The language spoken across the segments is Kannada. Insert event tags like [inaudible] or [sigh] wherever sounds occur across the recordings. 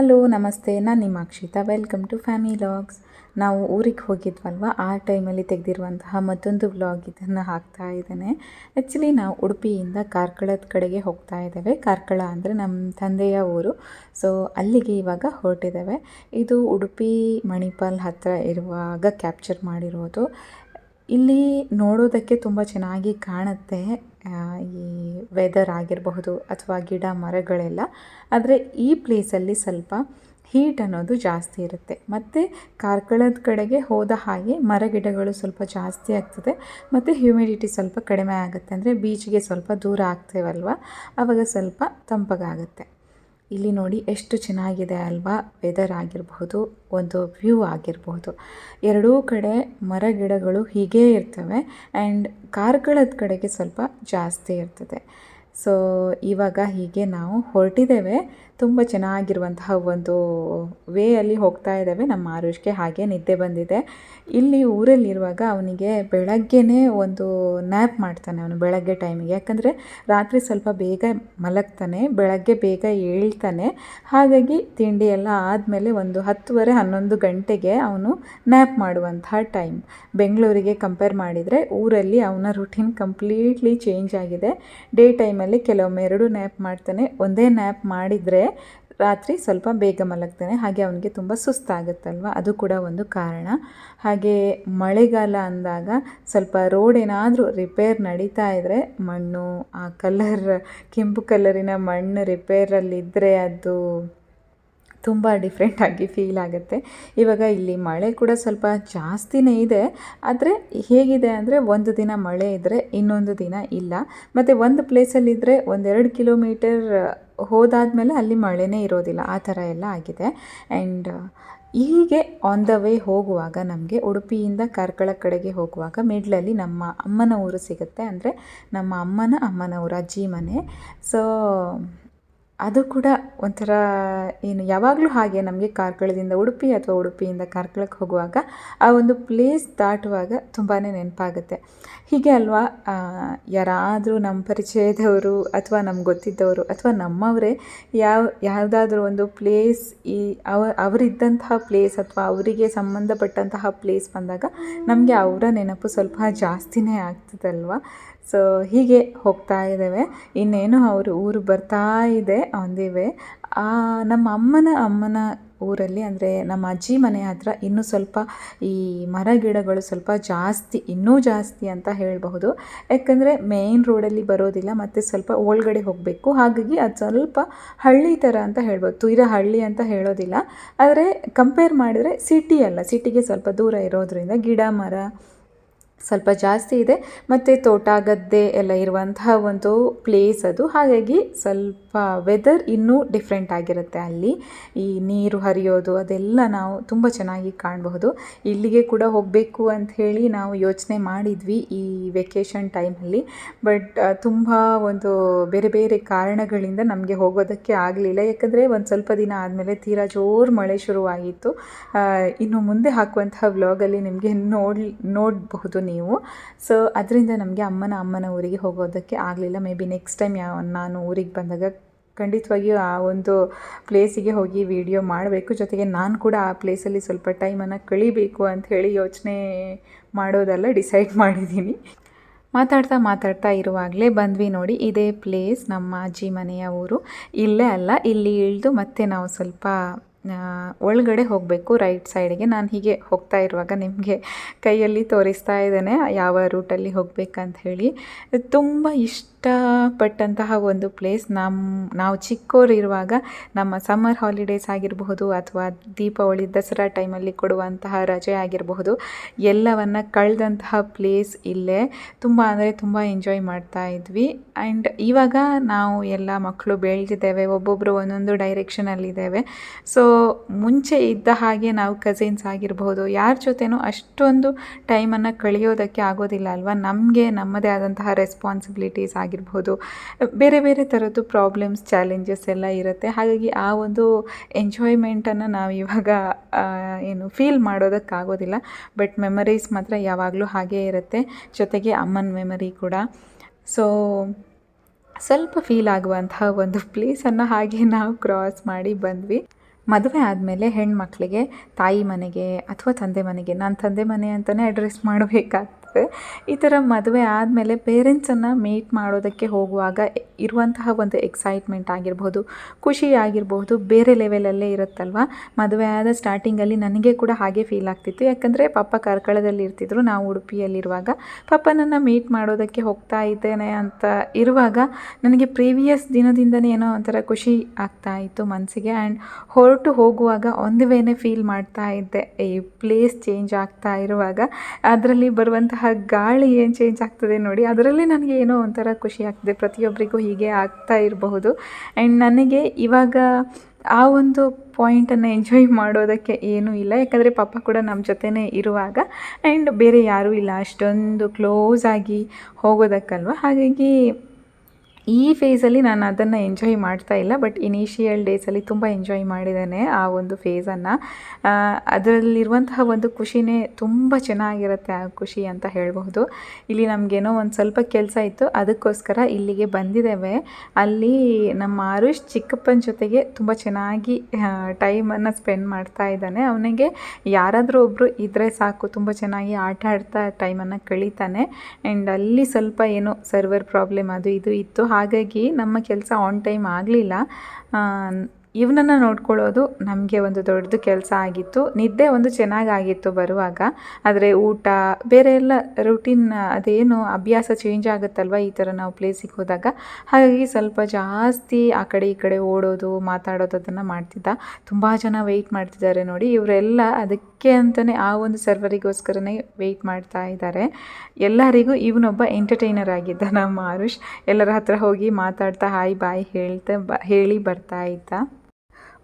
ಹಲೋ, ನಮಸ್ತೆ. ನಾನು ನಿಮ್ಮ Akshita welcome to family logs ನಾವು ಊರಿಗೆ ಹೋಗಿದ್ವಲ್ವ? ಆ ಟೈಮಲ್ಲಿ ತೆಗೆದಿರುವಂತಹ ಮತ್ತೊಂದು ವ್ಲಾಗ್ ಇದನ್ನು ಹಾಕ್ತಾ ಇದ್ದೇನೆ. ಆ್ಯಕ್ಚುಲಿ ನಾವು ಉಡುಪಿಯಿಂದ ಕಾರ್ಕಳದ ಕಡೆಗೆ ಹೋಗ್ತಾ ಇದ್ದೇವೆ. ಕಾರ್ಕಳ ಅಂದರೆ ನಮ್ಮ ತಂದೆಯ ಊರು. ಸೊ ಅಲ್ಲಿಗೆ ಇವಾಗ ಹೊರಟಿದ್ದೇವೆ. ಇದು ಉಡುಪಿ ಮಣಿಪಾಲ್ ಹತ್ತಿರ ಇರುವಾಗ ಕ್ಯಾಪ್ಚರ್ ಮಾಡಿರೋದು. ಇಲ್ಲಿ ನೋಡೋದಕ್ಕೆ ತುಂಬ ಚೆನ್ನಾಗಿ ಕಾಣುತ್ತೆ ಈ ವೆದರ್ ಆಗಿರಬಹುದು ಅಥವಾ ಗಿಡ ಮರಗಳೆಲ್ಲ. ಆದರೆ ಈ ಪ್ಲೇಸಲ್ಲಿ ಸ್ವಲ್ಪ ಹೀಟ್ ಅನ್ನೋದು ಜಾಸ್ತಿ ಇರುತ್ತೆ. ಮತ್ತು ಕಾರ್ಕಳದ ಕಡೆಗೆ ಹೋದ ಹಾಗೆ ಮರ ಗಿಡಗಳು ಸ್ವಲ್ಪ ಜಾಸ್ತಿ ಆಗ್ತದೆ. ಮತ್ತು ಹ್ಯೂಮಿಡಿಟಿ ಸ್ವಲ್ಪ ಕಡಿಮೆ ಆಗುತ್ತೆ. ಅಂದರೆ ಬೀಚ್ಗೆ ಸ್ವಲ್ಪ ದೂರ ಆಗ್ತೇವಲ್ವ? ಆವಾಗ ಸ್ವಲ್ಪ ತಂಪಗಾಗುತ್ತೆ. ಇಲ್ಲಿ ನೋಡಿ ಎಷ್ಟು ಚೆನ್ನಾಗಿದೆ ಅಲ್ವಾ? ವೆದರ್ ಆಗಿರಬಹುದು, ಒಂದು ವ್ಯೂ ಆಗಿರಬಹುದು. ಎರಡೂ ಕಡೆ ಮರ ಗಿಡಗಳು ಹೀಗೇ ಇರ್ತವೆ ಆ್ಯಂಡ್ ಕಾರ್ಕಳದ ಕಡೆಗೆ ಸ್ವಲ್ಪ ಜಾಸ್ತಿ ಇರ್ತದೆ. ಸೊ ಇವಾಗ ಹೀಗೆ ನಾವು ಹೊರಟಿದ್ದೇವೆ. ತುಂಬ ಚೆನ್ನಾಗಿರುವಂತಹ ಒಂದು ವೇ ಅಲ್ಲಿ ಹೋಗ್ತಾ ಇದ್ದೇವೆ. ನಮ್ಮ ಆರುಷ್ಗೆ ಹಾಗೆ ನಿದ್ದೆ ಬಂದಿದೆ. ಇಲ್ಲಿ ಊರಲ್ಲಿರುವಾಗ ಅವನಿಗೆ ಬೆಳಗ್ಗೆನೇ ಒಂದು ನ್ಯಾಪ್ ಮಾಡ್ತಾನೆ ಅವನು ಬೆಳಗ್ಗೆ ಟೈಮಿಗೆ ಯಾಕಂದರೆ ರಾತ್ರಿ ಸ್ವಲ್ಪ ಬೇಗ ಮಲಗ್ತಾನೆ, ಬೆಳಗ್ಗೆ ಬೇಗ ಏಳ್ತಾನೆ. ಹಾಗಾಗಿ ತಿಂಡಿ ಎಲ್ಲ ಆದಮೇಲೆ ಒಂದು ಹತ್ತುವರೆ, ಹನ್ನೊಂದು ಗಂಟೆಗೆ ಅವನು ನ್ಯಾಪ್ ಮಾಡುವಂತಹ ಟೈಮ್ ಬೆಂಗಳೂರಿಗೆ ಕಂಪೇರ್ ಮಾಡಿದರೆ ಊರಲ್ಲಿ ಅವನ ರುಟೀನ್ ಕಂಪ್ಲೀಟ್ಲಿ ಚೇಂಜ್ ಆಗಿದೆ. ಡೇ ಟೈಮಲ್ಲಿ ಕೆಲವೊಮ್ಮೆ ಎರಡು ನ್ಯಾಪ್ ಮಾಡ್ತಾನೆ. ಒಂದೇ ನ್ಯಾಪ್ ಮಾಡಿದರೆ ರಾತ್ರಿ ಸ್ವಲ್ಪ ಬೇಗ ಮಲಗ್ತಾನೆ. ಹಾಗೆ ಅವನಿಗೆ ತುಂಬ ಸುಸ್ತಾಗುತ್ತಲ್ವ? ಅದು ಕೂಡ ಒಂದು ಕಾರಣ. ಹಾಗೆ ಮಳೆಗಾಲ ಅಂದಾಗ ಸ್ವಲ್ಪ ರೋಡ್ ಏನಾದರೂ ರಿಪೇರ್ ನಡೀತಾ ಇದ್ದರೆ ಮಣ್ಣು, ಆ ಕಲರ್ ಕೆಂಪು ಕಲರಿನ ಮಣ್ಣು ರಿಪೇರಲ್ಲಿದ್ದರೆ ಅದು ತುಂಬ ಡಿಫ್ರೆಂಟಾಗಿ ಫೀಲ್ ಆಗುತ್ತೆ. ಇವಾಗ ಇಲ್ಲಿ ಮಳೆ ಕೂಡ ಸ್ವಲ್ಪ ಜಾಸ್ತಿನೇ ಇದೆ. ಆದರೆ ಹೇಗಿದೆ ಅಂದರೆ ಒಂದು ದಿನ ಮಳೆ ಇದ್ದರೆ ಇನ್ನೊಂದು ದಿನ ಇಲ್ಲ. ಮತ್ತು ಒಂದು ಪ್ಲೇಸಲ್ಲಿದ್ದರೆ ಒಂದೆರಡು ಕಿಲೋಮೀಟರ್ ಹೋದಾದಮೇಲೆ ಅಲ್ಲಿ ಮಳೆನೇ ಇರೋದಿಲ್ಲ. ಆ ಥರ ಎಲ್ಲ ಆಗಿದೆ. ಆ್ಯಂಡ್ ಹೀಗೆ ಆನ್ ದ ವೇ ಹೋಗುವಾಗ ನಮಗೆ ಉಡುಪಿಯಿಂದ ಕಾರ್ಕಳ ಕಡೆಗೆ ಹೋಗುವಾಗ ಮಿಡ್ಲಲ್ಲಿ ನಮ್ಮ ಅಮ್ಮನ ಊರು ಸಿಗುತ್ತೆ. ಅಂದರೆ ನಮ್ಮ ಅಮ್ಮನ ಅಮ್ಮನ ಊರು ಅಜ್ಜಿ ಮನೆ. ಸೊ ಅದು ಕೂಡ ಒಂಥರ ಏನು ಯಾವಾಗಲೂ ಹಾಗೆ ನಮಗೆ ಕಾರ್ಕಳದಿಂದ ಉಡುಪಿ ಅಥವಾ ಉಡುಪಿಯಿಂದ ಕಾರ್ಕಳಕ್ಕೆ ಹೋಗುವಾಗ ಆ ಒಂದು ಪ್ಲೇಸ್ ದಾಟುವಾಗ ತುಂಬಾ ನೆನಪಾಗುತ್ತೆ. ಹೀಗೆ ಅಲ್ವಾ? ಯಾರಾದರೂ ನಮ್ಮ ಪರಿಚಯದವರು ಅಥವಾ ನಮ್ಗೆ ಗೊತ್ತಿದ್ದವರು ಅಥವಾ ನಮ್ಮವರೇ ಯಾವ, ಯಾವುದಾದ್ರೂ ಒಂದು ಪ್ಲೇಸ್ ಈ ಅವ, ಅವರಿದ್ದಂತಹ ಪ್ಲೇಸ್ ಅಥವಾ ಅವರಿಗೆ ಸಂಬಂಧಪಟ್ಟಂತಹ ಪ್ಲೇಸ್ ಬಂದಾಗ ನಮಗೆ ಅವರ ನೆನಪು ಸ್ವಲ್ಪ ಜಾಸ್ತಿನೇ ಆಗ್ತದಲ್ವ? ಸೊ ಹೀಗೆ ಹೋಗ್ತಾ ಇದ್ದೇವೆ. ಇನ್ನೇನು ಅವರು ಊರು ಬರ್ತಾ ಇದೆ ಅಂದಿವೆ. ನಮ್ಮ ಅಮ್ಮನ ಅಮ್ಮನ ಊರಲ್ಲಿ ಅಂದರೆ ನಮ್ಮ ಅಜ್ಜಿ ಮನೆ ಹತ್ರ ಇನ್ನೂ ಸ್ವಲ್ಪ ಈ ಮರ ಗಿಡಗಳು ಸ್ವಲ್ಪ ಜಾಸ್ತಿ, ಇನ್ನೂ ಜಾಸ್ತಿ ಅಂತ ಹೇಳಬಹುದು. ಯಾಕಂದರೆ ಮೇಯ್ನ್ ರೋಡಲ್ಲಿ ಬರೋದಿಲ್ಲ, ಮತ್ತು ಸ್ವಲ್ಪ ಒಳಗಡೆ ಹೋಗಬೇಕು. ಹಾಗಾಗಿ ಅದು ಸ್ವಲ್ಪ ಹಳ್ಳಿ ಥರ ಅಂತ ಹೇಳ್ಬೋದು. ತೀರಾ ಹಳ್ಳಿ ಅಂತ ಹೇಳೋದಿಲ್ಲ. ಆದರೆ ಕಂಪೇರ್ ಮಾಡಿದರೆ ಸಿಟಿ ಅಲ್ಲ. ಸಿಟಿಗೆ ಸ್ವಲ್ಪ ದೂರ ಇರೋದ್ರಿಂದ ಗಿಡ ಮರ ಸ್ವಲ್ಪ ಜಾಸ್ತಿ ಇದೆ. ಮತ್ತು ತೋಟ, ಗದ್ದೆ ಎಲ್ಲ ಇರುವಂತಹ ಒಂದು ಪ್ಲೇಸ್ ಅದು. ಹಾಗಾಗಿ ಸ್ವಲ್ಪ ವೆದರ್ ಇನ್ನೂ ಡಿಫ್ರೆಂಟ್ ಆಗಿರುತ್ತೆ ಅಲ್ಲಿ. ಈ ನೀರು ಹರಿಯೋದು ಅದೆಲ್ಲ ನಾವು ತುಂಬ ಚೆನ್ನಾಗಿ ಕಾಣಬಹುದು. ಇಲ್ಲಿಗೆ ಕೂಡ ಹೋಗಬೇಕು ಅಂತ ಹೇಳಿ ನಾವು ಯೋಚನೆ ಮಾಡಿದ್ವಿ ಈ ವೆಕೇಷನ್ ಟೈಮಲ್ಲಿ ಬಟ್ ತುಂಬ ಒಂದು ಬೇರೆ ಬೇರೆ ಕಾರಣಗಳಿಂದ ನಮಗೆ ಹೋಗೋದಕ್ಕೆ ಆಗಲಿಲ್ಲ. ಯಾಕಂದರೆ ಒಂದು ಸ್ವಲ್ಪ ದಿನ ಆದಮೇಲೆ ತೀರಾ ಜೋರು ಮಳೆ ಶುರುವಾಗಿತ್ತು ಇನ್ನು ಮುಂದೆ ಹಾಕುವಂತಹ ವ್ಲಾಗಲ್ಲಿ ನಿಮಗೆ ನೋಡಿ, ನೋಡಬಹುದು ನೀವು. ಸೊ ಅದರಿಂದ ನಮಗೆ ಅಮ್ಮನ ಅಮ್ಮನ ಊರಿಗೆ ಹೋಗೋದಕ್ಕೆ ಆಗಲಿಲ್ಲ. ಮೇ ಬಿ ನೆಕ್ಸ್ಟ್ ಟೈಮ್ ಯಾವ ನಾನು ಊರಿಗೆ ಬಂದಾಗ ಖಂಡಿತವಾಗಿಯೂ ಆ ಒಂದು ಪ್ಲೇಸಿಗೆ ಹೋಗಿ ವಿಡಿಯೋ ಮಾಡಬೇಕು. ಜೊತೆಗೆ ನಾನು ಕೂಡ ಆ ಪ್ಲೇಸಲ್ಲಿ ಸ್ವಲ್ಪ ಟೈಮನ್ನು ಕಳಿಬೇಕು ಅಂತ ಹೇಳಿ ಯೋಚನೆ ಮಾಡೋದೆಲ್ಲ ಡಿಸೈಡ್ ಮಾಡಿದ್ದೀನಿ ಮಾತಾಡ್ತಾ ಮಾತಾಡ್ತಾ ಇರುವಾಗಲೇ ಬಂದ್ವಿ ನೋಡಿ, ಇದೇ ಪ್ಲೇಸ್ ನಮ್ಮ ಅಜ್ಜಿ ಮನೆಯ ಊರು. ಇಲ್ಲೇ ಅಲ್ಲ, ಇಲ್ಲಿ ಇಳಿದು ಮತ್ತೆ ನಾವು ಸ್ವಲ್ಪ ಒಳಗಡೆ ಹೋಗಬೇಕು ರೈಟ್ ಸೈಡಿಗೆ ನಾನು ಹೀಗೆ ಹೋಗ್ತಾ ಇರುವಾಗ ನಿಮಗೆ ಕೈಯಲ್ಲಿ ತೋರಿಸ್ತಾ ಇದ್ದೇನೆ, ಯಾವ ರೂಟಲ್ಲಿ ಹೋಗ್ಬೇಕಂತ ಹೇಳಿ. ತುಂಬ ಇಷ್ಟಪಟ್ಟಂತಹ ಒಂದು ಪ್ಲೇಸ್ ನಮ್ಮ ನಾವು ಚಿಕ್ಕವರಿರುವಾಗ ನಮ್ಮ ಸಮ್ಮರ್ ಹಾಲಿಡೇಸ್ ಆಗಿರಬಹುದು ಅಥವಾ ದೀಪಾವಳಿ, ದಸರಾ ಟೈಮಲ್ಲಿ ಕೊಡುವಂತಹ ರಜೆ ಆಗಿರಬಹುದು. ಎಲ್ಲವನ್ನು ಕಳೆದಂತಹ ಪ್ಲೇಸ್ ಇಲ್ಲೇ. ತುಂಬ ಅಂದರೆ ತುಂಬ ಎಂಜಾಯ್ ಮಾಡ್ತಾ ಇದ್ವಿ. ಆ್ಯಂಡ್ ಇವಾಗ ನಾವು ಎಲ್ಲ ಮಕ್ಕಳು ಬೆಳೆದಿದ್ದೇವೆ ಒಬ್ಬೊಬ್ಬರು ಒಂದೊಂದು ಡೈರೆಕ್ಷನಲ್ಲಿದ್ದೇವೆ ಸೊ ಮುಂಚೆ ಇದ್ದ ಹಾಗೆ ನಾವು ಕಸಿನ್ಸ್ ಆಗಿರ್ಬೋದು, ಯಾರ ಜೊತೆನೂ ಅಷ್ಟೊಂದು ಟೈಮನ್ನು ಕಳೆಯೋದಕ್ಕೆ ಆಗೋದಿಲ್ಲ ಅಲ್ವಾ? ನಮಗೆ ನಮ್ಮದೇ ಆದಂತಹ ರೆಸ್ಪಾನ್ಸಿಬಿಲಿಟೀಸ್ ಆಗಿರ್ಬೋದು. ಬೇರೆ ಬೇರೆ ಥರದ್ದು ಪ್ರಾಬ್ಲಮ್ಸ್ ಚಾಲೆಂಜಸ್ ಎಲ್ಲ ಇರುತ್ತೆ. ಹಾಗಾಗಿ ಆ ಒಂದು ಎಂಜಾಯ್ಮೆಂಟನ್ನು ನಾವು ಇವಾಗ ಏನು ಫೀಲ್ ಮಾಡೋದಕ್ಕಾಗೋದಿಲ್ಲ. ಬಟ್ ಮೆಮರೀಸ್ ಮಾತ್ರ ಯಾವಾಗಲೂ ಹಾಗೇ ಇರುತ್ತೆ. ಜೊತೆಗೆ ಅಮ್ಮನ ಮೆಮರಿ ಕೂಡ. ಸೊ ಸ್ವಲ್ಪ ಫೀಲ್ ಆಗುವಂತಹ ಒಂದು ಪ್ಲೇಸನ್ನು ಹಾಗೆ ನಾವು ಕ್ರಾಸ್ ಮಾಡಿ ಬಂದ್ವಿ. ಮದುವೆ ಆದಮೇಲೆ ಹೆಣ್ಮಕ್ಳಿಗೆ ತಾಯಿ ಮನೆಗೆ ಅಥವಾ ತಂದೆ ಮನೆಗೆ ನಾನು ತಂದೆ ಮನೆ ಅಂತಲೇ ಅಡ್ರೆಸ್ ಮಾಡಬೇಕಾಗ್ತದೆ. ಈ ಥರ ಮದುವೆ ಆದಮೇಲೆ ಪೇರೆಂಟ್ಸನ್ನು ಮೀಟ್ ಮಾಡೋದಕ್ಕೆ ಹೋಗುವಾಗ ಇರುವಂತಹ ಒಂದು ಎಕ್ಸೈಟ್ಮೆಂಟ್ ಆಗಿರ್ಬೋದು, ಖುಷಿ ಆಗಿರ್ಬೋದು ಬೇರೆ ಲೆವೆಲಲ್ಲೇ ಇರುತ್ತಲ್ವ? ಮದುವೆ ಆದ ಸ್ಟಾರ್ಟಿಂಗಲ್ಲಿ ನನಗೆ ಕೂಡ ಹಾಗೆ ಫೀಲ್ ಆಗ್ತಿತ್ತು. ಯಾಕಂದರೆ ಪಪ್ಪ ಕಾರ್ಕಳದಲ್ಲಿ ಇರ್ತಿದ್ರು, ನಾವು ಉಡುಪಿಯಲ್ಲಿರುವಾಗ ಪಪ್ಪನನ್ನು ಮೀಟ್ ಮಾಡೋದಕ್ಕೆ ಹೋಗ್ತಾ ಇದ್ದೇನೆ ಅಂತ ಇರುವಾಗ ನನಗೆ ಪ್ರೀವಿಯಸ್ ದಿನದಿಂದನೇ ಏನೋ ಒಂಥರ ಖುಷಿ ಆಗ್ತಾ ಇತ್ತು ಮನಸ್ಸಿಗೆ ಆ್ಯಂಡ್ ಹೊರಟು ಹೋಗುವಾಗ ಒಂದು ವೇನೆ ಫೀಲ್ ಮಾಡ್ತಾ ಇದ್ದೆ. ಈ ಪ್ಲೇಸ್ ಚೇಂಜ್ ಆಗ್ತಾ ಇರುವಾಗ. ಅದರಲ್ಲಿ ಬರುವಂತಹ ಗಾಳಿ ಏನು ಚೇಂಜ್ ಆಗ್ತದೆ ನೋಡಿ, ಅದರಲ್ಲಿ ನನಗೆ ಏನೋ ಒಂಥರ ಖುಷಿ ಆಗ್ತದೆ. ಪ್ರತಿಯೊಬ್ಬರಿಗೂ ಹೀಗೆ ಆಗ್ತಾ ಇರಬಹುದು. ಆ್ಯಂಡ್ ನನಗೆ ಇವಾಗ ಆ ಒಂದು ಪಾಯಿಂಟನ್ನು ಎಂಜಾಯ್ ಮಾಡೋದಕ್ಕೆ ಏನೂ ಇಲ್ಲ. ಯಾಕಂದರೆ ಪಾಪ ಕೂಡ ನಮ್ಮ ಜೊತೆನೇ ಇರುವಾಗ ಆ್ಯಂಡ್ ಬೇರೆ ಯಾರೂ ಇಲ್ಲ. ಅಷ್ಟೊಂದು ಕ್ಲೋಸ್ ಆಗಿ ಹೋಗೋದಕ್ಕಲ್ವ? ಹಾಗಾಗಿ ಈ ಫೇಸಲ್ಲಿ ನಾನು ಅದನ್ನು ಎಂಜಾಯ್ ಮಾಡ್ತಾ ಇಲ್ಲ ಬಟ್ ಇನಿಷಿಯಲ್ ಡೇಸಲ್ಲಿ ತುಂಬ ಎಂಜಾಯ್ ಮಾಡಿದ್ದೇನೆ ಆ ಒಂದು ಫೇಸನ್ನು ಅದರಲ್ಲಿರುವಂತಹ ಒಂದು ಖುಷಿನೇ ತುಂಬ ಚೆನ್ನಾಗಿರುತ್ತೆ ಆ ಖುಷಿ ಅಂತ ಹೇಳಬಹುದು. ಇಲ್ಲಿ ನಮಗೇನೋ ಒಂದು ಸ್ವಲ್ಪ ಕೆಲಸ ಇತ್ತು, ಅದಕ್ಕೋಸ್ಕರ ಇಲ್ಲಿಗೆ ಬಂದಿದ್ದೇವೆ. ಅಲ್ಲಿ ನಮ್ಮ ಆರುಷ್ ಚಿಕ್ಕಪ್ಪನ ಜೊತೆಗೆ ತುಂಬ ಚೆನ್ನಾಗಿ ಟೈಮನ್ನು ಸ್ಪೆಂಡ್ ಮಾಡ್ತಾ ಇದ್ದಾನೆ. ಅವನಿಗೆ ಯಾರಾದರೂ ಒಬ್ಬರು ಇದ್ದರೆ ಸಾಕು, ತುಂಬ ಚೆನ್ನಾಗಿ ಆಟ ಆಡ್ತಾ ಟೈಮನ್ನು ಕಳೀತಾನೆ. ಆ್ಯಂಡ್ ಅಲ್ಲಿ ಸ್ವಲ್ಪ ಏನೋ ಸರ್ವರ್ ಪ್ರಾಬ್ಲಮ್ ಅದು ಇದು ಇತ್ತು. ಹಾಗಾಗಿ ನಮ್ಮ ಕೆಲಸ ಆನ್ ಟೈಮ್ ಆಗಲಿಲ್ಲ. ಇವನನ್ನು ನೋಡ್ಕೊಳ್ಳೋದು ನಮಗೆ ಒಂದು ದೊಡ್ಡದು ಕೆಲಸ ಆಗಿತ್ತು. ನಿದ್ದೆ ಒಂದು ಚೆನ್ನಾಗಾಗಿತ್ತು ಬರುವಾಗ. ಆದರೆ ಊಟ, ಬೇರೆ ಎಲ್ಲ ರುಟೀನ್ ಅದೇನು ಅಭ್ಯಾಸ ಚೇಂಜ್ ಆಗುತ್ತಲ್ವ ಈ ಥರ ನಾವು ಪ್ಲೇಸಿಗೆ ಹೋದಾಗ? ಹಾಗಾಗಿ ಸ್ವಲ್ಪ ಜಾಸ್ತಿ ಆ ಕಡೆ ಈ ಕಡೆ ಓಡೋದು, ಮಾತಾಡೋದು ಅದನ್ನು ಮಾಡ್ತಿದ್ದ. ತುಂಬ ಜನ ವೆಯ್ಟ್ ಮಾಡ್ತಿದ್ದಾರೆ ನೋಡಿ. ಇವರೆಲ್ಲ ಅದಕ್ಕೆ ಅಂತಲೇ ಆ ಒಂದು ಸರ್ವರಿಗೋಸ್ಕರನೇ ವೆಯ್ಟ್ ಮಾಡ್ತಾ ಇದ್ದಾರೆ. ಎಲ್ಲರಿಗೂ ಇವನೊಬ್ಬ ಎಂಟರ್ಟೈನರ್ ಆಗಿದ್ದ ನಮ್ಮ ಆರುಷ್. ಎಲ್ಲರ ಹತ್ರ ಹೋಗಿ ಮಾತಾಡ್ತಾ ಹಾಯ್ ಬಾಯ್ ಹೇಳ್ತಾ ಹೇಳಿ ಬರ್ತಾ ಇದ್ದ.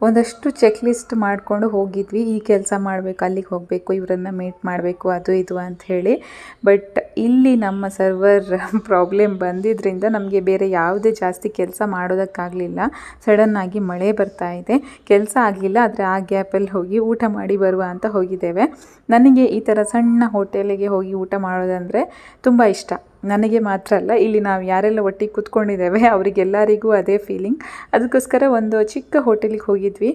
ಒಂದಷ್ಟು ಚೆಕ್ ಲಿಸ್ಟ್ ಮಾಡಿಕೊಂಡು ಹೋಗಿದ್ವಿ. ಈ ಕೆಲಸ ಮಾಡಬೇಕು, ಅಲ್ಲಿಗೆ ಹೋಗಬೇಕು, ಇವರನ್ನು ಮೀಟ್ ಮಾಡಬೇಕು, ಅದು ಇದು ಅಂತ ಹೇಳಿ. ಬಟ್ ಇಲ್ಲಿ ನಮ್ಮ ಸರ್ವರ್ ಪ್ರಾಬ್ಲಮ್ [laughs] ಬಂದಿದ್ದರಿಂದ ನಮಗೆ ಬೇರೆ ಯಾವುದೇ ಜಾಸ್ತಿ ಕೆಲಸ ಮಾಡೋದಕ್ಕಾಗಲಿಲ್ಲ. ಸಡನ್ನಾಗಿ ಮಳೆ ಬರ್ತಾ ಇದೆ. ಕೆಲಸ ಆಗಲಿಲ್ಲ, ಆದರೆ ಆ ಗ್ಯಾಪಲ್ಲಿ ಹೋಗಿ ಊಟ ಮಾಡಿ ಬರುವ ಅಂತ ಹೋಗಿದ್ದೇವೆ. ನನಗೆ ಈ ಥರ ಸಣ್ಣ ಹೋಟೆಲಿಗೆ ಹೋಗಿ ಊಟ ಮಾಡೋದಂದರೆ ತುಂಬ ಇಷ್ಟ. ನನಗೆ ಮಾತ್ರ ಅಲ್ಲ, ಇಲ್ಲಿ ನಾವು ಯಾರೆಲ್ಲ ಒಟ್ಟಿಗೆ ಕೂತ್ಕೊಂಡಿದ್ದೇವೆ ಅವರಿಗೆಲ್ಲರಿಗೂ ಅದೇ ಫೀಲಿಂಗ್ ಅದಕ್ಕೋಸ್ಕರ ಒಂದು ಚಿಕ್ಕ ಹೋಟೆಲಿಗೆ ಹೋಗಿದ್ವಿ.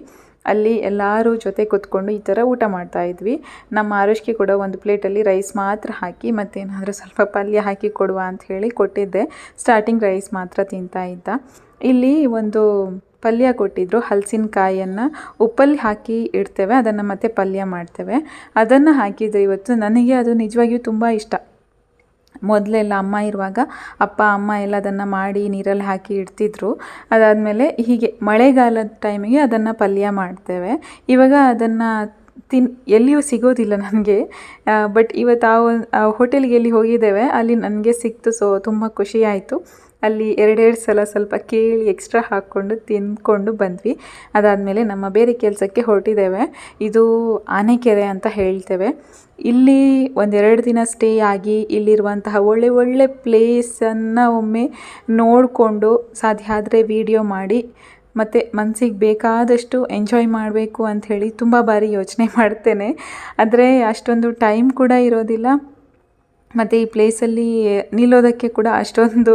ಅಲ್ಲಿ ಎಲ್ಲರೂ ಜೊತೆ ಕೂತ್ಕೊಂಡು ಈ ಥರ ಊಟ ಮಾಡ್ತಾ ಇದ್ವಿ. ನಮ್ಮ ಆರೋಗ್ಯಕ್ಕೆ ಕೂಡ ಒಂದು ಪ್ಲೇಟಲ್ಲಿ ರೈಸ್ ಮಾತ್ರ ಹಾಕಿ, ಮತ್ತೇನಾದರೂ ಸ್ವಲ್ಪ ಪಲ್ಯ ಹಾಕಿ ಕೊಡುವ ಅಂತ ಹೇಳಿ ಕೊಟ್ಟಿದ್ದೆ. ಸ್ಟಾರ್ಟಿಂಗ್ ರೈಸ್ ಮಾತ್ರ ತಿಂತಾ ಇದ್ದ. ಇಲ್ಲಿ ಒಂದು ಪಲ್ಯ ಕೊಟ್ಟಿದ್ದರು ಹಲಸಿನಕಾಯಿಯನ್ನು ಉಪ್ಪಲ್ಲಿ ಹಾಕಿ ಇಡ್ತೇವೆ. ಅದನ್ನು ಮತ್ತೆ ಪಲ್ಯ ಮಾಡ್ತೇವೆ. ಅದನ್ನು ಹಾಕಿದ್ರೆ ಇವತ್ತು ನನಗೆ ಅದು ನಿಜವಾಗಿಯೂ ತುಂಬ ಇಷ್ಟ. ಮೊದಲೆಲ್ಲ ಅಮ್ಮ ಇರುವಾಗ ಅಪ್ಪ, ಅಮ್ಮ ಎಲ್ಲ ಅದನ್ನು ಮಾಡಿ ನೀರಲ್ಲಿ ಹಾಕಿ ಇಡ್ತಿದ್ರು. ಅದಾದಮೇಲೆ ಹೀಗೆ ಮಳೆಗಾಲದ ಟೈಮಿಗೆ ಅದನ್ನು ಪಲ್ಯ ಮಾಡ್ತೇವೆ. ಇವಾಗ ಅದನ್ನು ತಿನ್, ಎಲ್ಲಿಯೂ ಸಿಗೋದಿಲ್ಲ ನನಗೆ. ಬಟ್ ಇವತ್ತು ಆ ಹೋಟೆಲ್ಗೆ ಎಲ್ಲಿ ಹೋಗಿದ್ದೇವೆ, ಅಲ್ಲಿ ನನಗೆ ಸಿಕ್ತು, ಸೊ ತುಂಬ ಖುಷಿ ಆಯಿತು. ಅಲ್ಲಿ ಎರಡೆರಡು ಸಲ ಸ್ವಲ್ಪ ಕೇಳಿ ಎಕ್ಸ್ಟ್ರಾ ಹಾಕ್ಕೊಂಡು ತಿಂದ್ಕೊಂಡು ಬಂದ್ವಿ. ಅದಾದಮೇಲೆ ನಮ್ಮ ಬೇರೆ ಕೆಲಸಕ್ಕೆ ಹೊರಟಿದ್ದೇವೆ. ಇದು ಆನೆಕೆರೆ ಅಂತ ಹೇಳ್ತೇವೆ. ಇಲ್ಲಿ ಒಂದೆರಡು ದಿನ ಸ್ಟೇ ಆಗಿ ಇಲ್ಲಿರುವಂತಹ ಒಳ್ಳೆ ಒಳ್ಳೆ ಪ್ಲೇಸನ್ನು ಒಮ್ಮೆ ನೋಡಿಕೊಂಡು ಸಾಧ್ಯ ಆದರೆ ವಿಡಿಯೋ ಮಾಡಿ, ಮತ್ತು ಮನಸ್ಸಿಗೆ ಬೇಕಾದಷ್ಟು ಎಂಜಾಯ್ ಮಾಡಬೇಕು ಅಂಥೇಳಿ ತುಂಬ ಬಾರಿ ಯೋಚನೆ ಮಾಡ್ತೇನೆ. ಆದರೆ ಅಷ್ಟೊಂದು ಟೈಮ್ ಕೂಡ ಇರೋದಿಲ್ಲ. ಮತ್ತು ಈ ಪ್ಲೇಸಲ್ಲಿ ನಿಲ್ಲೋದಕ್ಕೆ ಕೂಡ ಅಷ್ಟೊಂದು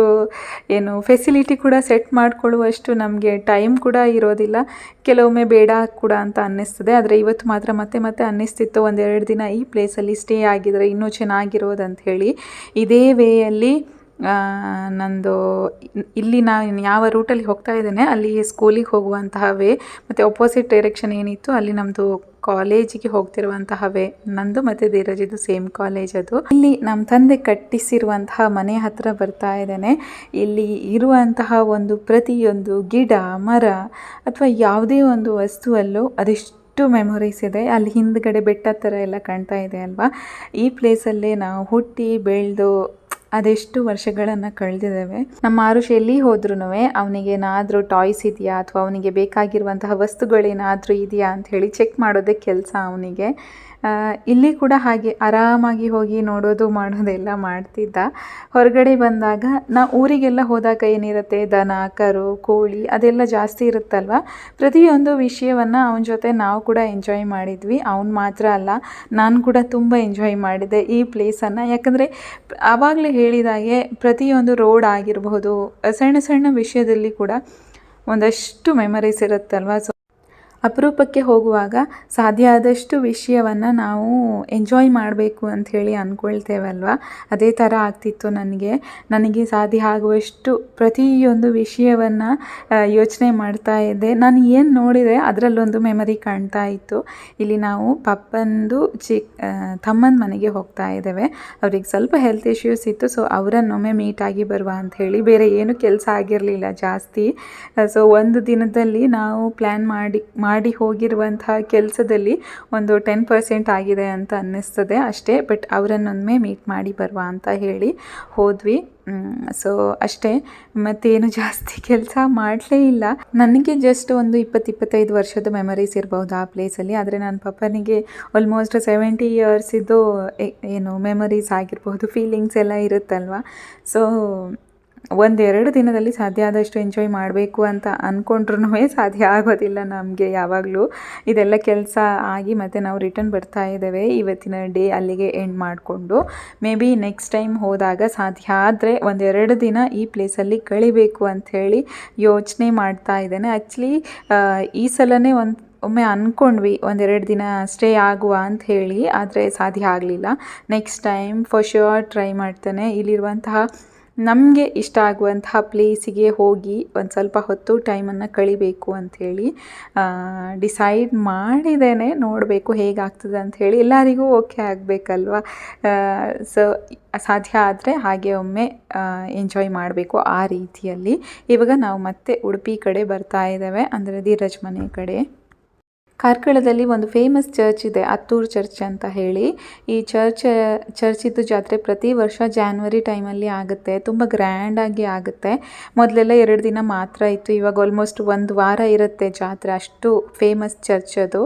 ಏನು ಫೆಸಿಲಿಟಿ ಕೂಡ ಸೆಟ್ ಮಾಡಿಕೊಳ್ಳುವಷ್ಟು ನಮಗೆ ಟೈಮ್ ಕೂಡ ಇರೋದಿಲ್ಲ. ಕೆಲವೊಮ್ಮೆ ಬೇಡ ಕೂಡ ಅಂತ ಅನ್ನಿಸ್ತದೆ. ಆದರೆ ಇವತ್ತು ಮಾತ್ರ ಮತ್ತೆ ಮತ್ತೆ ಅನ್ನಿಸ್ತಿತ್ತು. ಒಂದೆರಡು ದಿನ ಈ ಪ್ಲೇಸಲ್ಲಿ ಸ್ಟೇ ಆಗಿದರೆ ಇನ್ನೂ ಚೆನ್ನಾಗಿರೋದು ಅಂತ ಹೇಳಿ. ಇದೇ ವೇಯಲ್ಲಿ ನಂದು ಇಲ್ಲಿ ನಾನು ಯಾವ ರೂಟಲ್ಲಿ ಹೋಗ್ತಾ ಇದ್ದೇನೆ, ಅಲ್ಲಿ ಸ್ಕೂಲಿಗೆ ಹೋಗುವಂತಹ ವೇ ಮತ್ತು ಅಪೋಸಿಟ್ ಡೈರೆಕ್ಷನ್ ಏನಿತ್ತು, ಅಲ್ಲಿ ನಮ್ಮದು ಕಾಲೇಜಿಗೆ ಹೋಗ್ತಿರುವಂತಹ ವೇ ನಂದು ಮತ್ತು ಧೀರಜಿದು ಸೇಮ್ ಕಾಲೇಜ್ ಅದು. ಇಲ್ಲಿ ನಮ್ಮ ತಂದೆ ಕಟ್ಟಿಸಿರುವಂತಹ ಮನೆ ಹತ್ರ ಬರ್ತಾ ಇದ್ದೇನೆ. ಇಲ್ಲಿ ಇರುವಂತಹ ಒಂದು ಪ್ರತಿಯೊಂದು ಗಿಡ, ಮರ, ಅಥವಾ ಯಾವುದೇ ಒಂದು ವಸ್ತುವಲ್ಲೂ ಅದೆಷ್ಟು ಮೆಮೊರೀಸ್ ಇದೆ. ಅಲ್ಲಿ ಹಿಂದ್ಗಡೆ ಬೆಟ್ಟ ಥರ ಎಲ್ಲ ಕಾಣ್ತಾ ಇದೆ ಅಲ್ವಾ? ಈ ಪ್ಲೇಸಲ್ಲೇ ನಾವು ಹುಟ್ಟಿ ಬೆಳೆದು ಅದೆಷ್ಟು ವರ್ಷಗಳನ್ನು ಕಳೆದಿದ್ದೇವೆ. ನಮ್ಮ ಆರುಷ್ ಎಲ್ಲಿ ಹೋದ್ರೂ ಅವನಿಗೆ ಏನಾದರೂ ಟಾಯ್ಸ್ ಇದೆಯಾ ಅಥವಾ ಅವನಿಗೆ ಬೇಕಾಗಿರುವಂತಹ ವಸ್ತುಗಳೇನಾದರೂ ಇದೆಯಾ ಅಂತ ಹೇಳಿ ಚೆಕ್ ಮಾಡೋದೇ ಕೆಲಸ ಅವನಿಗೆ. ಇಲ್ಲಿ ಕೂಡ ಹಾಗೆ ಆರಾಮಾಗಿ ಹೋಗಿ ನೋಡೋದು ಮಾಡೋದೆಲ್ಲ ಮಾಡ್ತಿದ್ದ. ಹೊರಗಡೆ ಬಂದಾಗ ನಾ ಊರಿಗೆಲ್ಲ ಹೋದಾಗ ಏನಿರುತ್ತೆ? ದನ, ಕರು, ಕೋಳಿ ಅದೆಲ್ಲ ಜಾಸ್ತಿ ಇರುತ್ತಲ್ವ? ಪ್ರತಿಯೊಂದು ವಿಷಯವನ್ನು ಅವನ ಜೊತೆ ನಾವು ಕೂಡ ಎಂಜಾಯ್ ಮಾಡಿದ್ವಿ. ಅವ್ನು ಮಾತ್ರ ಅಲ್ಲ, ನಾನು ಕೂಡ ತುಂಬ ಎಂಜಾಯ್ ಮಾಡಿದೆ ಈ ಪ್ಲೇಸನ್ನು ಯಾಕಂದರೆ ಆವಾಗಲೇ ಹೇಳಿದಾಗೆ ಪ್ರತಿಯೊಂದು ರೋಡ್ ಆಗಿರಬಹುದು ಸಣ್ಣ ಸಣ್ಣ ವಿಷಯದಲ್ಲಿ ಕೂಡ ಒಂದಷ್ಟು ಮೆಮರೀಸ್ ಇರುತ್ತಲ್ವ? ಸೊ ಅಪರೂಪಕ್ಕೆ ಹೋಗುವಾಗ ಸಾಧ್ಯ ಆದಷ್ಟು ವಿಷಯವನ್ನು ನಾವು ಎಂಜಾಯ್ ಮಾಡಬೇಕು ಅಂತ ಹೇಳಿ ಅಂದ್ಕೊಳ್ತೇವಲ್ವ ಅದೇ ಥರ ಆಗ್ತಿತ್ತು ನನಗೆ. ನನಗೆ ಸಾಧ್ಯ ಆಗುವಷ್ಟು ಪ್ರತಿಯೊಂದು ವಿಷಯವನ್ನು ಯೋಚನೆ ಮಾಡ್ತಾ ಇದ್ದೆ. ನಾನು ಏನು ನೋಡಿದೆ ಅದರಲ್ಲೊಂದು ಮೆಮರಿ ಕಾಣ್ತಾ ಇತ್ತು. ಇಲ್ಲಿ ನಾವು ಪಪ್ಪಂದು ಚಿಕ್ ತಮ್ಮನ ಮನೆಗೆ ಹೋಗ್ತಾ ಇದ್ದೇವೆ. ಅವ್ರಿಗೆ ಸ್ವಲ್ಪ ಹೆಲ್ತ್ ಇಶ್ಯೂಸ್ ಇತ್ತು ಸೊ ಅವರನ್ನೊಮ್ಮೆ ಮೀಟ್ ಆಗಿ ಬರುವ ಹೇಳಿ. ಬೇರೆ ಏನು ಕೆಲಸ ಆಗಿರಲಿಲ್ಲ ಜಾಸ್ತಿ. ಸೊ ಒಂದು ದಿನದಲ್ಲಿ ನಾವು ಪ್ಲ್ಯಾನ್ ಮಾಡಿ ಹೋಗಿರುವಂತಹ ಕೆಲಸದಲ್ಲಿ ಒಂದು ಟೆನ್ ಪರ್ಸೆಂಟ್ ಆಗಿದೆ ಅಂತ ಅನ್ನಿಸ್ತದೆ ಅಷ್ಟೇ ಬಟ್ ಅವರನ್ನೊಮ್ಮೆ ಮೀಟ್ ಮಾಡಿ ಬರುವ ಅಂತ ಹೇಳಿ ಹೋದ್ವಿ. ಸೊ ಅಷ್ಟೇ, ಮತ್ತೇನು ಜಾಸ್ತಿ ಕೆಲಸ ಮಾಡಲೇ ಇಲ್ಲ. ನನಗೆ ಜಸ್ಟ್ ಒಂದು ಇಪ್ಪತ್ತು, ಇಪ್ಪತ್ತೈದು ವರ್ಷದ ಮೆಮರೀಸ್ ಇರಬಹುದು ಆ ಪ್ಲೇಸಲ್ಲಿ ಆದರೆ ನನ್ನ ಪಪ್ಪನಿಗೆ ಆಲ್ಮೋಸ್ಟ್ ಸೆವೆಂಟಿ ಇಯರ್ಸಿದ್ದು ಏನು ಮೆಮರೀಸ್ ಆಗಿರ್ಬೋದು ಫೀಲಿಂಗ್ಸ್ ಎಲ್ಲ ಇರುತ್ತಲ್ವ? ಸೊ ಒಂದೆರಡು ದಿನದಲ್ಲಿ ಸಾಧ್ಯ ಆದಷ್ಟು ಎಂಜಾಯ್ ಮಾಡಬೇಕು ಅಂತ ಅಂದ್ಕೊಂಡ್ರೂ ಸಾಧ್ಯ ಆಗೋದಿಲ್ಲ ನಮಗೆ ಯಾವಾಗಲೂ. ಇದೆಲ್ಲ ಕೆಲಸ ಆಗಿ ಮತ್ತು ನಾವು ರಿಟರ್ನ್ ಬರ್ತಾ ಇದ್ದೇವೆ ಇವತ್ತಿನ ಡೇ ಅಲ್ಲಿಗೆ ಎಂಡ್ ಮಾಡಿಕೊಂಡು. ಮೇ ಬಿ ನೆಕ್ಸ್ಟ್ ಟೈಮ್ ಹೋದಾಗ ಸಾಧ್ಯ ಆದರೆ ಒಂದೆರಡು ದಿನ ಈ ಪ್ಲೇಸಲ್ಲಿ ಕಳಿಬೇಕು ಅಂಥೇಳಿ ಯೋಚನೆ ಮಾಡ್ತಾ ಇದ್ದೇನೆ. ಆ್ಯಕ್ಚುಲಿ ಈ ಸಲನೇ ಒಂದು ಒಮ್ಮೆ ಅಂದ್ಕೊಂಡ್ವಿ ಒಂದೆರಡು ದಿನ ಸ್ಟೇ ಆಗುವ ಅಂತ ಹೇಳಿ, ಆದರೆ ಸಾಧ್ಯ ಆಗಲಿಲ್ಲ. Next time first sure try ಮಾಡ್ತೇನೆ. ಇಲ್ಲಿರುವಂತಹ ನಮಗೆ ಇಷ್ಟ ಆಗುವಂತಹ ಪ್ಲೇಸಿಗೆ ಹೋಗಿ ಒಂದು ಸ್ವಲ್ಪ ಹೊತ್ತು ಟೈಮನ್ನು ಕಳಿಬೇಕು ಅಂಥೇಳಿ ಡಿಸೈಡ್ ಮಾಡಿದ್ದೇನೆ. ನೋಡಬೇಕು ಹೇಗಾಗ್ತದೆ ಅಂಥೇಳಿ ಎಲ್ಲರಿಗೂ ಓಕೆ ಆಗಬೇಕಲ್ವ? ಸೊ ಸಾಧ್ಯ ಆದರೆ ಹಾಗೆ ಒಮ್ಮೆ ಎಂಜಾಯ್ ಮಾಡಬೇಕು ಆ ರೀತಿಯಲ್ಲಿ. ಇವಾಗ ನಾವು ಮತ್ತೆ ಉಡುಪಿ ಕಡೆ ಬರ್ತಾ ಇದ್ದೇವೆ. ಅಂದರೆ ಧೀರಜ್ ಮನೆ ಕಡೆ. ಕಾರ್ಕಳದಲ್ಲಿ ಒಂದು ಫೇಮಸ್ ಚರ್ಚ್ ಇದೆ, ಅತ್ತೂರು ಚರ್ಚ್ ಅಂತ ಹೇಳಿ. ಈ ಚರ್ಚ್ ಚರ್ಚಿದ್ದು ಜಾತ್ರೆ ಪ್ರತಿ ವರ್ಷ ಜಾನ್ವರಿ ಟೈಮಲ್ಲಿ ಆಗುತ್ತೆ, ತುಂಬ ಗ್ರ್ಯಾಂಡಾಗಿ ಆಗುತ್ತೆ. ಮೊದಲೆಲ್ಲ ಎರಡು ದಿನ ಮಾತ್ರ ಇತ್ತು, ಇವಾಗ ಆಲ್ಮೋಸ್ಟ್ ಒಂದು ವಾರ ಇರುತ್ತೆ ಜಾತ್ರೆ, ಅಷ್ಟು ಫೇಮಸ್ ಚರ್ಚ್ ಅದು.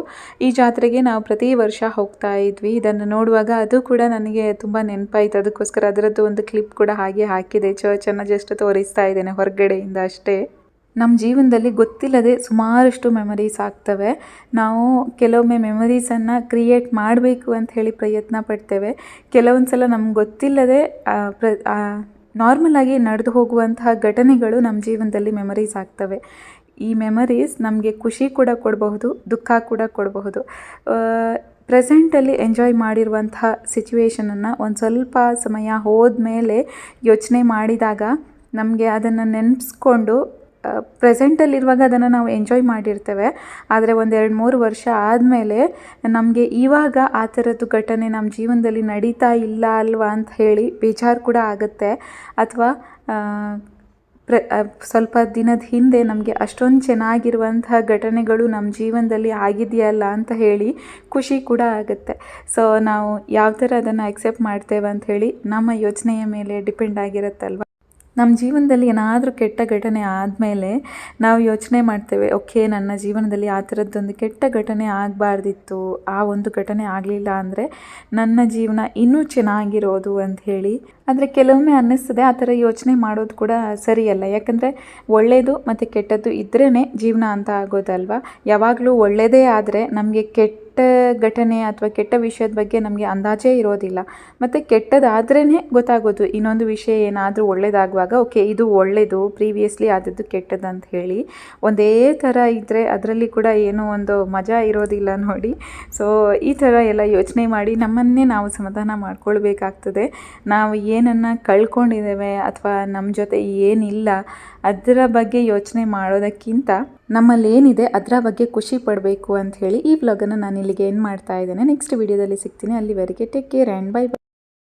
ಈ ಜಾತ್ರೆಗೆ ನಾವು ಪ್ರತಿ ವರ್ಷ ಹೋಗ್ತಾ ಇದ್ವಿ. ಇದನ್ನು ನೋಡುವಾಗ ಅದು ಕೂಡ ನನಗೆ ತುಂಬ ನೆನಪಾಯಿತು. ಅದಕ್ಕೋಸ್ಕರ ಅದರದ್ದು ಒಂದು ಕ್ಲಿಪ್ ಕೂಡ ಹಾಗೆ ಹಾಕಿದೆ. ಚರ್ಚನ್ನು ಜಸ್ಟ್ ತೋರಿಸ್ತಾ ಇದ್ದೇನೆ ಹೊರಗಡೆಯಿಂದ ಅಷ್ಟೇ. ನಮ್ಮ ಜೀವನದಲ್ಲಿ ಗೊತ್ತಿಲ್ಲದೆ ಸುಮಾರಷ್ಟು ಮೆಮರೀಸ್ ಆಗ್ತವೆ. ನಾವು ಕೆಲವೊಮ್ಮೆ ಮೆಮರೀಸನ್ನು ಕ್ರಿಯೇಟ್ ಮಾಡಬೇಕು ಅಂತ ಹೇಳಿ ಪ್ರಯತ್ನ ಪಡ್ತೇವೆ. ಕೆಲವೊಂದು ಸಲ ನಮ್ಗೆ ಗೊತ್ತಿಲ್ಲದೆ ಪ್ರ ನಾರ್ಮಲಾಗಿ ನಡೆದು ಹೋಗುವಂತಹ ಘಟನೆಗಳು ನಮ್ಮ ಜೀವನದಲ್ಲಿ ಮೆಮರೀಸ್ ಆಗ್ತವೆ. ಈ ಮೆಮರೀಸ್ ನಮಗೆ ಖುಷಿ ಕೂಡ ಕೊಡಬಹುದು, ದುಃಖ ಕೂಡ ಕೊಡಬಹುದು. ಪ್ರೆಸೆಂಟಲ್ಲಿ ಎಂಜಾಯ್ ಮಾಡಿರುವಂತಹ ಸಿಚುವೇಷನನ್ನು ಒಂದು ಸ್ವಲ್ಪ ಸಮಯ ಹೋದ ಮೇಲೆ ಯೋಚನೆ ಮಾಡಿದಾಗ ನಮಗೆ ಅದನ್ನು ನೆನೆಸ್ಕೊಂಡು ಪ್ರೆಸೆಂಟಲ್ಲಿರುವಾಗ ಅದನ್ನು ನಾವು ಎಂಜಾಯ್ ಮಾಡಿರ್ತೇವೆ. ಆದರೆ ಒಂದು ಎರಡು ಮೂರು ವರ್ಷ ಆದಮೇಲೆ ನಮಗೆ ಇವಾಗ ಆ ಥರದ್ದು ಘಟನೆ ನಮ್ಮ ಜೀವನದಲ್ಲಿ ನಡೀತಾ ಇಲ್ಲ ಅಲ್ವಾ ಅಂತ ಹೇಳಿ ಬೇಜಾರು ಕೂಡ ಆಗುತ್ತೆ. ಅಥವಾ ಪ್ರ ಸ್ವಲ್ಪ ದಿನದ ಹಿಂದೆ ನಮಗೆ ಅಷ್ಟೊಂದು ಚೆನ್ನಾಗಿರುವಂತಹ ಘಟನೆಗಳು ನಮ್ಮ ಜೀವನದಲ್ಲಿ ಆಗಿದೆಯಲ್ಲ ಅಂತ ಹೇಳಿ ಖುಷಿ ಕೂಡ ಆಗುತ್ತೆ. ಸೊ ನಾವು ಯಾವ ಥರ ಅದನ್ನು ಅಕ್ಸೆಪ್ಟ್ ಮಾಡ್ತೇವೆ ಅಂತ ಹೇಳಿ ನಮ್ಮ ಯೋಚನೆಯ ಮೇಲೆ ಡಿಪೆಂಡ್ ಆಗಿರುತ್ತಲ್ವ? ನಮ್ಮ ಜೀವನದಲ್ಲಿ ಏನಾದರೂ ಕೆಟ್ಟ ಘಟನೆ ಆದಮೇಲೆ ನಾವು ಯೋಚನೆ ಮಾಡ್ತೇವೆ, ಓಕೆ, ನನ್ನ ಜೀವನದಲ್ಲಿ ಆ ಥರದ್ದೊಂದು ಕೆಟ್ಟ ಘಟನೆ ಆಗಬಾರ್ದಿತ್ತು, ಆ ಒಂದು ಘಟನೆ ಆಗಲಿಲ್ಲ ಅಂದರೆ ನನ್ನ ಜೀವನ ಇನ್ನೂ ಚೆನ್ನಾಗಿರೋದು ಅಂತ ಹೇಳಿ. ಆದರೆ ಕೆಲವೊಮ್ಮೆ ಅನ್ನಿಸ್ತದೆ ಆ ಥರ ಯೋಚನೆ ಮಾಡೋದು ಕೂಡ ಸರಿಯಲ್ಲ. ಯಾಕಂದರೆ ಒಳ್ಳೆಯದು ಮತ್ತು ಕೆಟ್ಟದ್ದು ಇದ್ರೇ ಜೀವನ ಅಂತ ಆಗೋದಲ್ವ? ಯಾವಾಗಲೂ ಒಳ್ಳೆಯದೇ ಆದರೆ ನಮಗೆ ಕೆಟ್ಟ ಘಟನೆ ಅಥವಾ ಕೆಟ್ಟ ವಿಷಯದ ಬಗ್ಗೆ ನಮಗೆ ಅಂದಾಜೇ ಇರೋದಿಲ್ಲ. ಮತ್ತು ಕೆಟ್ಟದಾದ್ರೇ ಗೊತ್ತಾಗೋದು, ಇನ್ನೊಂದು ವಿಷಯ ಏನಾದರೂ ಒಳ್ಳೇದಾಗುವಾಗ, ಓಕೆ, ಇದು ಒಳ್ಳೆಯದು ಪ್ರೀವಿಯಸ್ಲಿ ಆದದ್ದು ಕೆಟ್ಟದ್ದು ಅಂತ ಹೇಳಿ. ಒಂದೇ ಥರ ಇದ್ದರೆ ಅದರಲ್ಲಿ ಕೂಡ ಏನೋ ಒಂದು ಮಜಾ ಇರೋದಿಲ್ಲ ನೋಡಿ. ಸೊ ಈ ಥರ ಎಲ್ಲ ಯೋಚನೆ ಮಾಡಿ ನಮ್ಮನ್ನೇ ನಾವು ಸಮಾಧಾನ ಮಾಡ್ಕೊಳ್ಬೇಕಾಗ್ತದೆ. ನಾವು ಏನನ್ನು ಕಳ್ಕೊಂಡಿದ್ದೇವೆ ಅಥವಾ ನಮ್ಮ ಜೊತೆ ಏನಿಲ್ಲ ಅದರ ಬಗ್ಗೆ ಯೋಚನೆ ಮಾಡೋದಕ್ಕಿಂತ ನಮ್ಮಲ್ಲಿ ಏನಿದೆ ಅದರ ಬಗ್ಗೆ ಖುಷಿ ಪಡಬೇಕು ಅಂತ ಹೇಳಿ ಈ ವ್ಲಾಗನ್ನು ನಾನು ಇಲ್ಲಿಗೆ ಏನು ಮಾಡ್ತಾ ಇದ್ದೇನೆ. ನೆಕ್ಸ್ಟ್ ವಿಡಿಯೋದಲ್ಲಿ ಸಿಗ್ತೀನಿ. ಅಲ್ಲಿವರೆಗೆ take care and bye bye